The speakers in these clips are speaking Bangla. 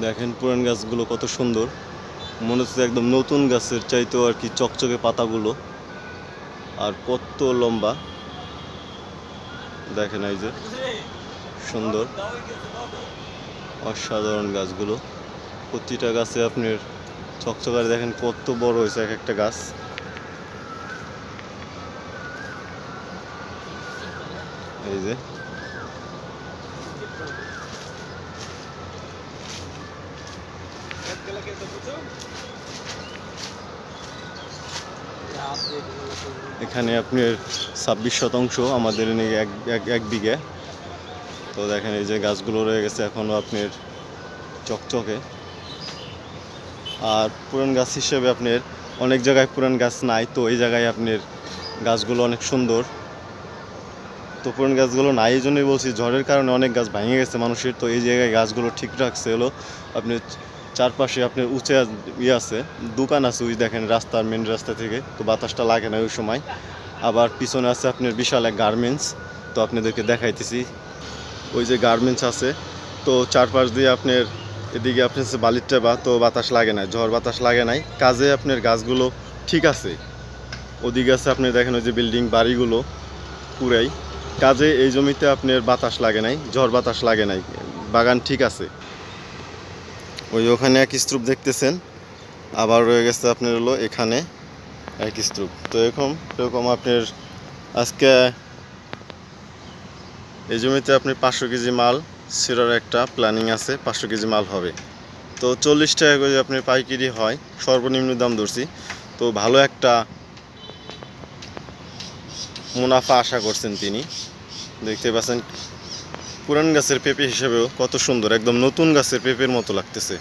দেখেন পুরান গাছগুলো কত সুন্দর। মনে হচ্ছে একদম নতুন গাছের চাইতেও আর কি চকচকে পাতাগুলো। আর কত লম্বা। দেখেন এই যে, সুন্দর। অসাধারণ গাছগুলো। প্রতিটা গাছে আপনার চকচকার দেখেন কত বড় হয়েছে এক একটা গাছ। এই যে এখানে আপনার ছাব্বিশ শতাংশ আমাদের এক বিঘে। তো দেখেন এই যে গাছগুলো রয়ে গেছে এখনও আপনার চকচকে। আর পুরান গাছ হিসেবে আপনার অনেক জায়গায় পুরান গাছ নাই, তো এই জায়গায় আপনার গাছগুলো অনেক সুন্দর। তো পুরান গাছগুলো নাই এই জন্যই বলছি, ঝড়ের কারণে অনেক গাছ ভেঙে গেছে মানুষের, তো এই জায়গায় গাছগুলো ঠিক রাখছে হলো আপনি চারপাশে আপনার উঁচে ইয়ে আছে, দোকান আছে ওই দেখেন রাস্তার মেন রাস্তা থেকে, তো বাতাসটা লাগে না ওই সময়। আবার পিছনে আছে আপনার বিশাল এক গার্মেন্টস তো আপনাদেরকে দেখাইতেছি। ওই যে গার্মেন্টস আছে, তো চারপাশ দিয়ে আপনার এদিকে আপনার হচ্ছে বালির টেবা তো বাতাস লাগে না, ঝড় বাতাস লাগে নাই। কাজে আপনার গাছগুলো ঠিক আছে। ওদিকে আছে আপনি দেখেন ওই যে বিল্ডিং বাড়িগুলো পুরাই। কাজে এই জমিতে আপনার বাতাস লাগে নাই, ঝড় বাতাস লাগে নাই, বাগান ঠিক আছে। ওই ওখানে এক স্তূপ দেখতেছেন, আবার রয়ে গেছে আপনার হলো এখানে এক স্তূপ। তো এরকম এরকম আপনার আজকে এই জমিতে আপনি পাঁচশো কেজি মাল, সিরার একটা প্ল্যানিং আছে, পাঁচশো কেজি মাল হবে। তো চল্লিশ টাকা করে আপনি পাইকারি হয়, সর্বনিম্ন দাম ধরছি। তো ভালো একটা মুনাফা আশা করছেন তিনি। দেখতে পাচ্ছেন পুরান গাছের পেঁপে হিসেবেও কত সুন্দর, একদম নতুন গাছের পেঁপের মতো লাগতেছে।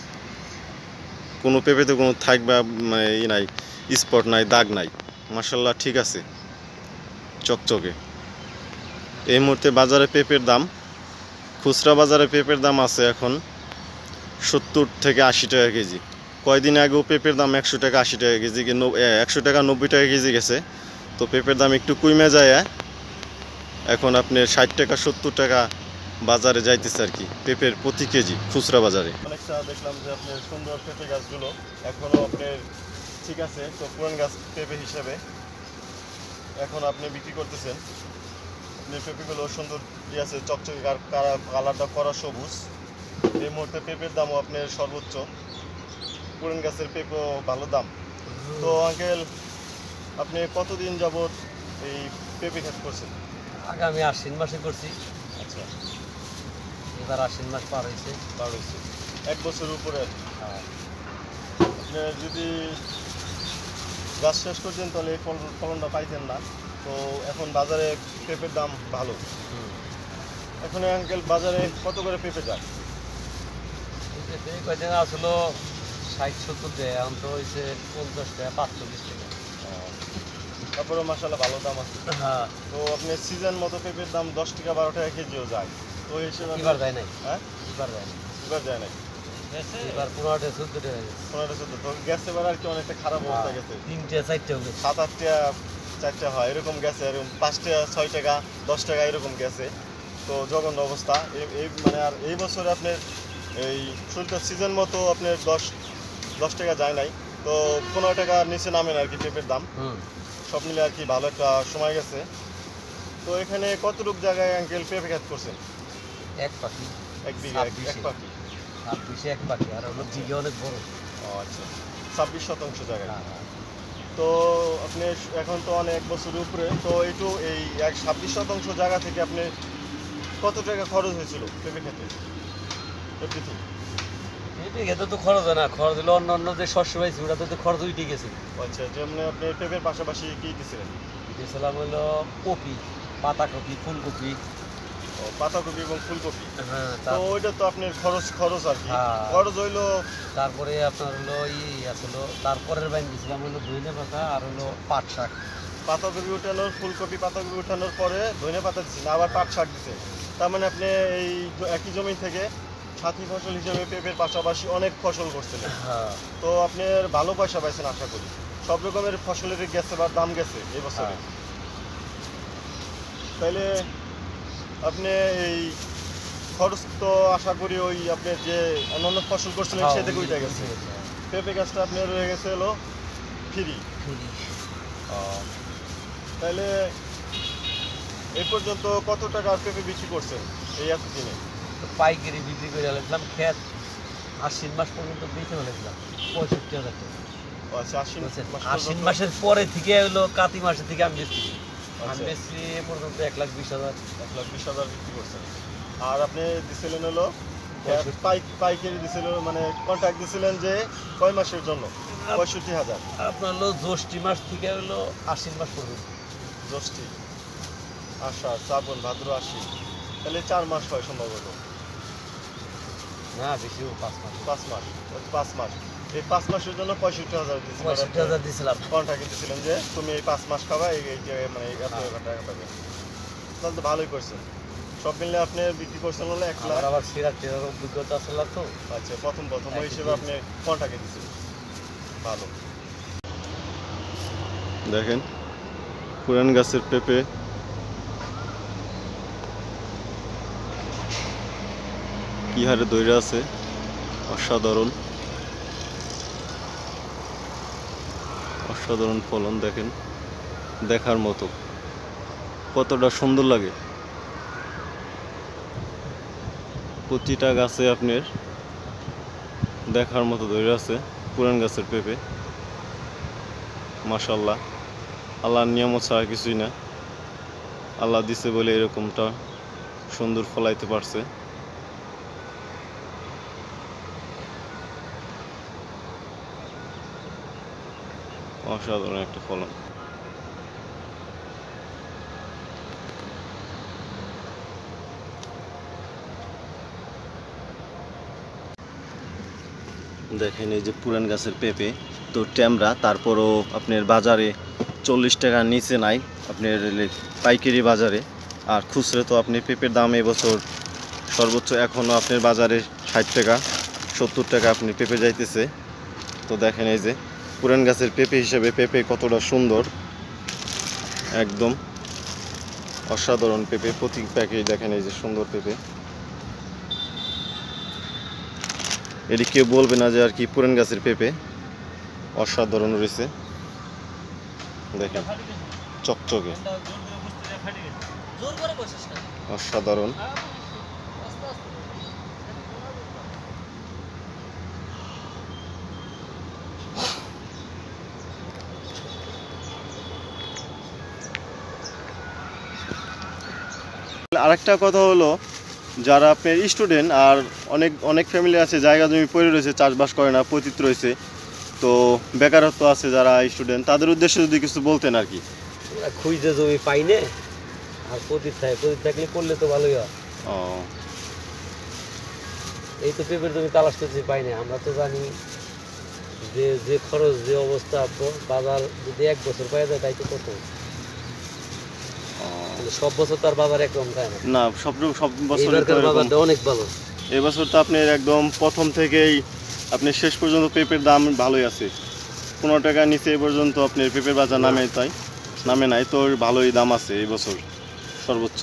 কোনো পেঁপেতে কোনো থাক বা মানে ই নাই, স্পট নাই, দাগ নাই। মার্শাল্লাহ ঠিক আছে। চকচকে। এই মুহূর্তে বাজারে পেঁপের দাম, খুচরা বাজারে পেঁপের দাম আছে এখন সত্তর থেকে আশি টাকা কেজি। কয়দিন আগেও পেঁপের দাম একশো টাকা, আশি টাকা কেজি একশো টাকা, নব্বই টাকা কেজি গেছে। তো পেঁপের দাম একটু কমে যায় এখন আপনি ষাট টাকা, সত্তর টাকা বাজারে যাইতেছে আর কি পেঁপের প্রতি কেজি খুচরা বাজারে। অনেকটা দেখলাম যে আপনার সুন্দর পেঁপে গাছগুলো এখনও আপনার ঠিক আছে তো পুরান গাছ পেঁপে হিসেবে এখন আপনি বিক্রি করতেছেন। আপনি পেঁপেগুলো সুন্দর ই আছে চকচকে কালারটা করা সবুজ। এই মুহূর্তে পেঁপের দামও আপনার সর্বোচ্চ। পুরান গাছের পেঁপেও ভালো দাম। তো আঙ্কেল আপনি কতদিন যাবত এই পেঁপে ক্ষেত করছেন? আগামী আশ্বিন মাসে করছি। আচ্ছা। এবার আশ্বিন মাস পার হয়েছে। বারো হয়েছে। এক বছরের উপরে আর কি। আপনি যদি গাছ শেষ করতেন তাহলে এই ফল- ফলনটা পাইতেন না। তো এখন বাজারে পেঁপের দাম ভালো। এখন আঙ্কেল বাজারে কত করে পেঁপে যায় কয়দিন আসলো ষাট সত্তর দেয় এখন তো হয়েছে পঞ্চাশ টাকা পাঁচচল্লিশ টাকা। তারপরে মাসাল্লাহ ভালো দাম আছে। হ্যাঁ। তো আপনি সিজন মতো পেঁপের দাম দশ টাকা বারো টাকা কেজিও যায়। তো হিসেবে এবার যায় নাই। হ্যাঁ? এবার যায় নাই। এবার যায় নাই। এবার পনেরো টাকা চোদ্দ গেছে। পনেরো চোদ্দ তো গ্যাস এবার আর কি অনেকটা খারাপ অবস্থা গেছে। তিনটে চারটেও গেছে। সাত আটটা চারটা হয় এরকম গেছে। এরকম পাঁচটা ছয় টাকা দশ টাকা এরকম গেছে। তো জঘন্য অবস্থা। এই- মানে আর এই বছরে আপনার এই শুল্ক সিজন মতো আপনার দশ দশ টাকা যায় নাই। তো পনেরো টাকার নিচে নামেন আর কি পেঁপের দাম। সব মিলে আর কি ভালো একটা সময় গেছে। তো এখানে কতটুক জায়গায় আঙ্কেল পেঁপে খেত করছেন? এক পাখি। এক বিঘা এক- এক ছাব্বিশে। পাখি এক পাখি আর হলো জিগে অনেক বড়। ও আচ্ছা। ছাব্বিশ শতাংশ জায়গায়। হ্যাঁ হ্যাঁ। তো আপনি এখন তো অনেক বছরের উপরে তো একটু এই এক ছাব্বিশ শতাংশ জায়গা থেকে আপনি কত টাকা খরচ হয়েছিল পেঁপে খেতে? এভরিথিং এই খেতে তো খরচ হয় না খরচ হলো অন্য অন্য যে শস্য হয়েছে ওটাতে তো খরচ উঠে গেছে। আচ্ছা যেমন আপনি পেঁপের পাশাপাশি কি দিছিলেন? দিয়েছিলাম হলো কপি পাতাকপি ফুলকপি। পাতাকপি এবং ফুলকপি। হ্যাঁ তো ওইটা তো আপনার খরচ খরচ আর কি। হ্যাঁ। খরচ হইল তারপরে আপনার হলো ই আসলো তারপরের বাইন দিয়েছিলাম হলো ধইনে পাতা আর হলো পাট শাক। পাতাকপি উঠানোর ফুলকপি পাতাকপি উঠানোর পরে ধনে পাতা দিচ্ছেন আবার পাট শাক দিচ্ছেন তার মানে আপনি এই একই জমি থেকে সাথী ফসল হিসেবে পেঁপের পাশাপাশি অনেক ফসল করছিলেন। হ্যাঁ। তো আপনার ভালো পয়সা পাইছেন আশা করি। সব রকমের ফসলের গেছে বা দাম গেছে এই বছরে। হ্যাঁ। তাইলে আপনি এই খরচ তো আশা করি ওই আপনার যে অন্যান্য ফসল করছিলেন সে থেকে উঠে গেছে। পেঁপে গাছটা আপনার রয়ে গেছে হলো ফ্রি। তাহলে এ পর্যন্ত কত টাকার পেঁপে বিক্রি করছেন এই এতদিনে? তো পাইকারি বিক্রি করে লাগলাম খেত আশ্বিন মাস পর্যন্ত বেঁচে লাগলাম পঁয়ষট্টি হাজার টাকা। আচ্ছা আশ্বিন? মাস আশ্বিন মাসের পরে থেকে হলো কাতি মাসের থেকে আমি বেশি আমি আচ্ছা, বেশি এ পর্যন্ত এক লাখ বিশ হাজার। এক লাখ বিশ হাজার বিক্রি করছেন। আর আপনি দিছিলেন হলো পাইক পাইকারি দিছিলেন মানে কন্ট্যাক্ট দিছিলেন যে কয় মাসের জন্য? পঁয়ষট্টি হাজার। আপনার হলো জ্যৈষ্ঠী মাস থেকে হলো আশ্বিন মাস পর্যন্ত। জ্যৈষ্ঠী। আষাঢ় শ্রাবণ ভাদ্র আশ্বিন। তাহলে চার মাস হয় সম্ভবত। না বেশি পাঁচ মাস। পাঁচ মাস পাঁচ মাস। এই পাঁচ মাসের জন্য পঁয়ষট্টি হাজার পঁয়ষট্টি হাজার দিয়েছিলাম। কন্ট্রাক্টে দিয়েছিলেন যে তুমি এই পাঁচ মাস খাবা এই এই মানে এত হ্যাঁ। টাকা পাবে। তাহলে তো ভালোই করছেন। সব মিলে আপনি বিক্রি করছেন হলো এক লাখ। আবার সেরা টেরার অভিজ্ঞতা আসলে তো? আচ্ছা প্রথম প্রথম ওই হিসেবে আপনি কন্ট্রাক্টে দিচ্ছেন ভালো। দেখেন পুরান গাছের পেঁপে। কি হারে দইরা আছে? অসাধারণ। অসাধারণ ফলন দেখেন। দেখার মতো। কতটা সুন্দর লাগে। প্রতিটা গাছে আপনার দেখার মতো ধরে আছে, পুরান গাছের পেঁপে। মাশাল্লাহ আল্লাহর নিয়ামত ছাড়া কিছুই না। আল্লাহ দিছে বলে এরকমটা সুন্দর ফলাইতে পারছে। অসাধারণ একটা ফলন। দেখেন এই যে পুরান গাছের পেঁপে, তো ট্যামরা, তারপরও আপনার বাজারে চল্লিশ টাকার নিচে নাই, আপনার পাইকারি বাজারে। আর খুচরো তো আপনি পেঁপের দাম এবছর সর্বোচ্চ এখনও আপনার বাজারে ষাট টাকা, সত্তর টাকা আপনি পেঁপে যাইতেছে। তো দেখেন এই যে পুরান গাছের পেঁপে হিসেবে পেঁপে কতটা সুন্দর। একদম অসাধারণ পেঁপে। প্রতি প্যাকেজ দেখেন এই যে সুন্দর পেঁপে। এটি কেউ বলবে না যে আর কি পুরান গাছের পেঁপে। অসাধারণ রয়েছে। দেখেন চকচকে। অসাধারণ। আরেকটা কথা হলো যারা আপনার স্টুডেন্ট আর অনেক অনেক ফ্যামিলি আছে জায়গা জমি পড়ে রয়েছে চাষবাস করে না পতিত রয়েছে তো বেকারত্ব আছে যারা স্টুডেন্ট তাদের উদ্দেশ্যে যদি কিছু বলতেন আর কি। খুঁজতে জমি পাই না আর প্রদীপ থাকে প্রদীপ থাকলে করলে তো ভালোই হয়। ও। এই তো পেঁপের জমি তালাশ করছি পাই না। আমরা তো জানি যে যে খরচ যে অবস্থা বাজার যদি এক বছর পাওয়া যায় তাই তো কত? সব বছর তার বাজার একরকম থাকে না। না সব সব বছর বাজারটা অনেক ভালো। এবছর তো আপনার একদম প্রথম থেকেই আপনি শেষ পর্যন্ত পেঁপের দাম ভালোই আছে। পনেরো টাকা নিচে এ পর্যন্ত আপনার পেঁপের বাজার নামে তাই নামে নাই তো ভালোই দাম আছে এই বছর সর্বোচ্চ।